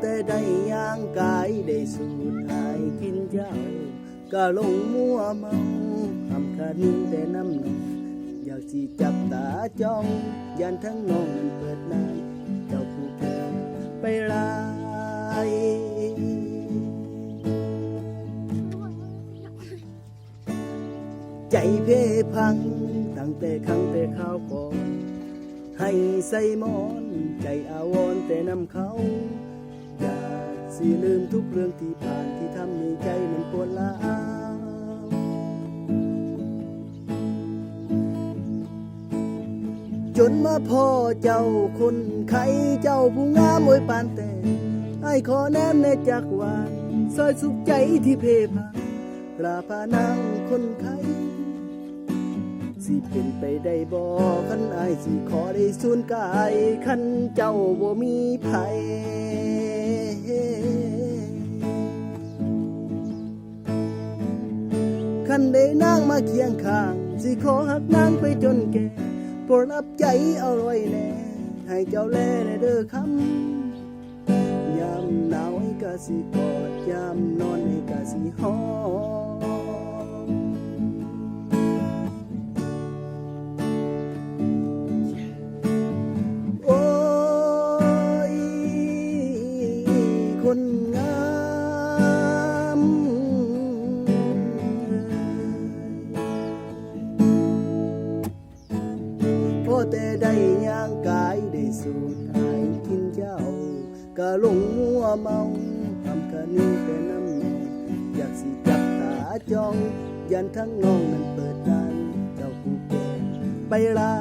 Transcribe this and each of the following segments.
แต่ได้ย่างกายได้สูดหายกินเจ้าก็ลงมัวเมาทำคานิ่งแต่น้ำนองอยากสิจับตาจ้องยันทั้งน้องนั้นเปิดนาเจ้าผู้เกินไปลายใจเพพังตั้งแต่ครั้งแต่ข้าวก่อนให้ใส่หมอน ใจอาวรแต่นำเขาอยา สิลืมทุกเรื่องที่ผ่านที่ทำให้ใจมันปวดร้าวจนมาพ่อเจ้าคนไข้เจ้าผู้งามมวยปานแต่ไอ้ขอแนมในจักวาลซอยสุขใจที่เพพังลาพานางคนไข้ สิเป็นไปได้บ่คันอายสิขอได้สูนกายคันเจ้าบ่มีไผคันได้นางมาเคียงข้าง สิขอหักนางไปจนแก่โปรดรับใจเอาไว้แน่ให้เจ้าแลในเด้อคำยามหนาวให้กะสิกอดยามนอนให้กะสิหอม แต่ได้ย่างกายได้สูดหายกินเจ้าก็หลงมัวเมาทำกันนี้แต่น้ำนองอยากสิจับตาจ้อง ยันทั้งน้องนั้นเปิดด้านเจ้าผู้แก่ไปลา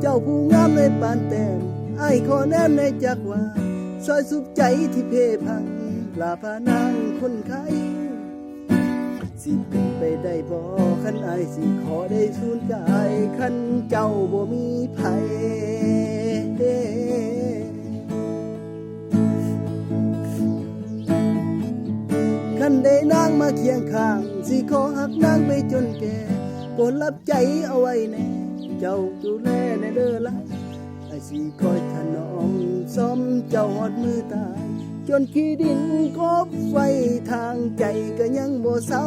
เจ้าผู้งามในปานแต้มไอ้ขอแนมในจักรว่าซอยสุขใจที่เพพัง ลาพานางคนไข้สิเป็นไปได้บ่คันไอายสิขอได้สูนใจคันเจ้าบ่มีไผคันได้นางมาเคียงข้าง สิขอหักนางไปจนแก่โปรดรับใจเอาไว้แน่ เจ้าดูแลในเด้อละไอ้สิคอยถนอมซ้อมเจ้าหอดมือตาย จนขี้ดินกบไฟทางใจก็ยังบ่เศร้า